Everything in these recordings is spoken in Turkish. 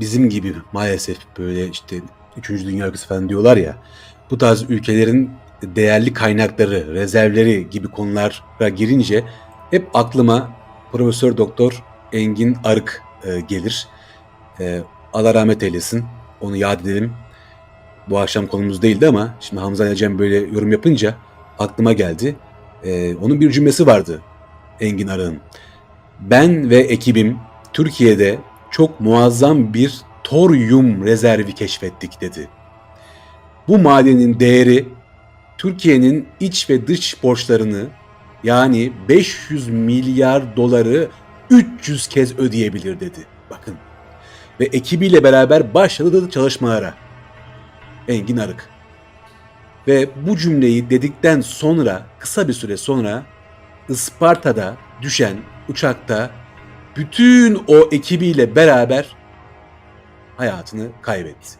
bizim gibi maalesef böyle işte 3. Dünya ülkesi falan diyorlar ya bu tarz ülkelerin değerli kaynakları, rezervleri gibi konulara girince hep aklıma Profesör Doktor Engin Arık e, gelir. E, Allah rahmet eylesin. Onu yad edelim. Bu akşam konumuz değildi ama şimdi Hamza Ali Cem böyle yorum yapınca aklıma geldi. E, onun bir cümlesi vardı Engin Arık'ın. Ben ve ekibim Türkiye'de çok muazzam bir toryum rezervi keşfettik dedi. Bu madenin değeri Türkiye'nin iç ve dış borçlarını yani 500 milyar doları 300 kez ödeyebilir dedi. Bakın. Ve ekibiyle beraber başladı çalışmalara. Engin Arık. Ve bu cümleyi dedikten sonra kısa bir süre sonra Isparta'da düşen uçakta bütün o ekibiyle beraber hayatını kaybetti.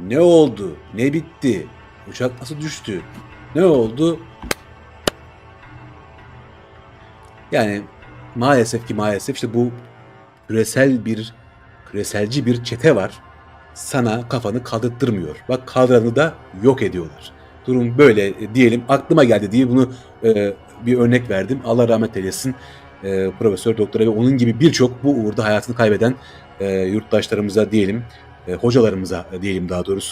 Ne oldu? Ne bitti? Uçak nasıl düştü? Ne oldu? Yani maalesef ki maalesef işte bu küresel bir küreselci bir çete var. Sana kafanı kaldırttırmıyor. Bak kaldıranı da yok ediyorlar. Durum böyle diyelim. Aklıma geldi diye bunu e, bir örnek verdim. Allah rahmet eylesin. E, Profesör Doktora ve onun gibi birçok bu uğurda hayatını kaybeden e, yurttaşlarımıza diyelim, e, hocalarımıza diyelim daha doğrusu